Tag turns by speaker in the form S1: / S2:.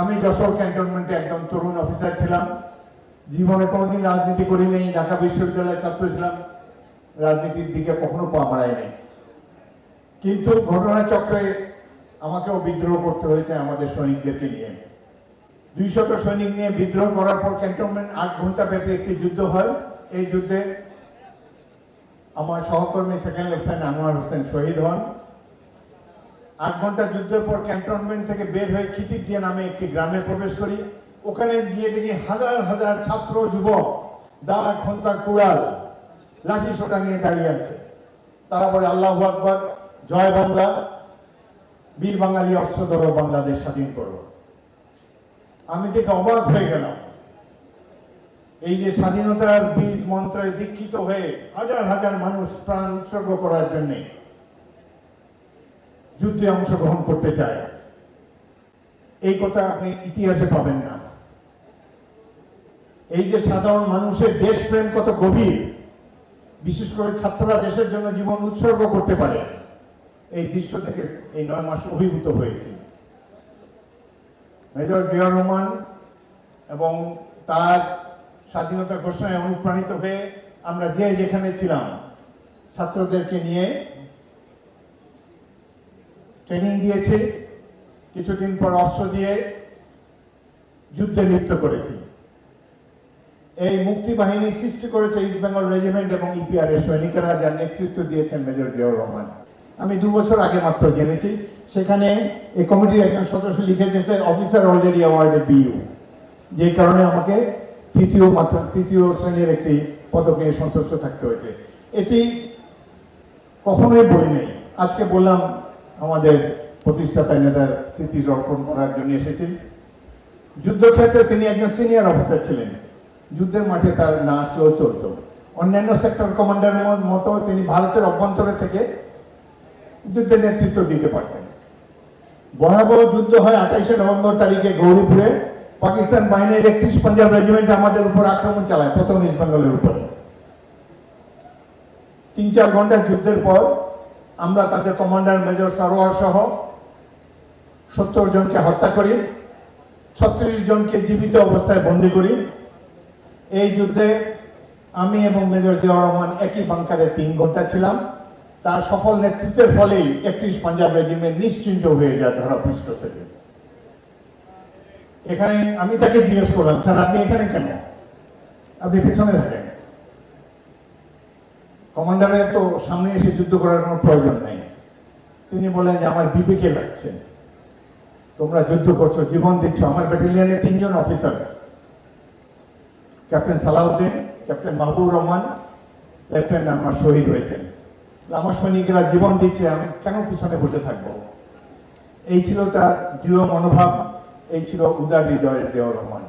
S1: আমি যশোর ক্যান্টনমেন্টে একদম তরুণ অফিসার ছিলাম। জীবনে কোনোদিন রাজনীতি করি নেই ঢাকা বিশ্ববিদ্যালয়ের ছাত্র ছিলাম। রাজনীতির দিকে কখনো পা নেই কিন্তু ঘটনাচক্রে আমাকেও বিদ্রোহ করতে হয়েছে আমাদের সৈনিকদেরকে নিয়ে। দুইশত সৈনিক নিয়ে বিদ্রোহ করার পর ক্যান্টনমেন্ট আট ঘণ্টা ব্যাপী একটি যুদ্ধ হয়। এই যুদ্ধে আমার সহকর্মী সেকেন্ড লেফটেন্যান্ট আনোয়ার হোসেন শহীদ হন। আট ঘণ্টা যুদ্ধের পর ক্যান্টনমেন্ট থেকে বের হয়ে খিতিব দিয়ে নামে একটি গ্রামে প্রবেশ করি। ওখানে গিয়ে দেখি হাজার হাজার ছাত্র, যুবক দা খন্তা কুড়াল, লাঠি সোটা নিয়ে দাঁড়িয়ে আছে। তারা বলে, আল্লাহ আকবর, জয় বাংলা, বীর বাঙালি অস্ত্র বাংলাদেশ স্বাধীন করো। আমি দেখে অবাক হয়ে গেলাম। এই যে স্বাধীনতার বীজ মন্ত্রে দীক্ষিত হয়ে হাজার হাজার মানুষ প্রাণ উৎসর্গ করার জন্য যুদ্ধে অংশগ্রহণ করতে চায়। এই কথা আপনি ইতিহাসে পাবেন না। এই যে সাধারণ মানুষের দেশপ্রেম কত গভীর, বিশেষ করে ছাত্ররা দেশের জন্য জীবন উৎসর্গ করতে পারে, এই দৃশ্য থেকে এই নয় মাস অভিভূত হয়েছে। মেজর জিয়া রহমান এবং তার স্বাধীনতা ঘোষণায় অনুপ্রাণিত হয়ে আমরা যে যেখানে ছিলাম, ছাত্রদেরকে নিয়ে ট্রেনিং দিয়েছি কিছুদিন পর অস্ত্র দিয়ে যুদ্ধে লিপ্ত করেছি। এই মুক্তি বাহিনী সৃষ্টি করেছে ইস্ট বেঙ্গল রেজিমেন্ট এবং ইপিআর এর সৈনিকেরা, যার নেতৃত্ব দিয়েছেন মেজর জিয়াউর রহমান। আমি দু বছর আগে মাত্র জেনেছি। সেখানে এই কমিটির একজন সদস্য লিখেছে অফিসার অলরেডি অ্যাওয়ার্ডেড বিইউ যে কারণে আমাকে তৃতীয় মাত্র তৃতীয় শ্রেণির একটি পদক নিয়ে সন্তুষ্ট থাকতে হয়েছে। এটি কখনোই বই নেই আজকে বললাম আমাদের প্রতিষ্ঠাতা নেতার স্মৃতি অর্পণ করার জন্য এসেছেন। যুদ্ধক্ষেত্রে তিনি একজন সিনিয়র অফিসার ছিলেন। যুদ্ধের মাঠে তার না আসলেও চলত। অন্যান্য সেক্টর কমান্ডারের মতো তিনি ভারতের অভ্যন্তরে থেকে যুদ্ধের নেতৃত্ব দিতে পারতেন। ভয়াবহ যুদ্ধ হয় আঠাইশে নভেম্বর তারিখে গৌরীপুরে। পাকিস্তান বাহিনীর একত্রিশ পাঞ্জাব রেজিমেন্ট আমাদের উপর আক্রমণ চালায়, প্রথম ইস্ট বেঙ্গলের উপরে। তিন চার ঘণ্টা যুদ্ধের পর আমরা তাদের কমান্ডার মেজর সারোয়ার সহ সত্তর জনকে হত্যা করি, ছত্রিশ জনকে জীবিত অবস্থায় বন্দী করি। এই যুদ্ধে আমি এবং মেজর জিয়াউর রহমান একই বাংকারে তিন ঘণ্টা ছিলাম। তার সফল নেতৃত্বের ফলেই একত্রিশ পাঞ্জাব রেজিমেন্ট নিশ্চিন্ত হয়ে যায় ধরা ধরাপৃষ্ঠ থেকে। এখানে আমি তাকে জিজ্ঞেস করলাম, স্যার, আপনি এখানে কেন? আপনি পেছনে থাকেন? কমান্ডারের তো সামনে এসে যুদ্ধ করার কোনো প্রয়োজন নেই। তিনি বলেন যে, আমার বিবেকে লাগছে। তোমরা যুদ্ধ করছ, জীবন দিচ্ছ। আমার ব্যাটালিয়নে তিনজন officer. Captain Salauddin, captain Mahbub Rahman, lieutenant আমার শহীদ হয়েছেন। আমার সৈনিকরা জীবন দিচ্ছে, আমি কেন পিছনে বসে থাকব? এই ছিল তার দৃঢ় মনোভাব, এই ছিল উদার হৃদয়ের জিয়াউর রহমান।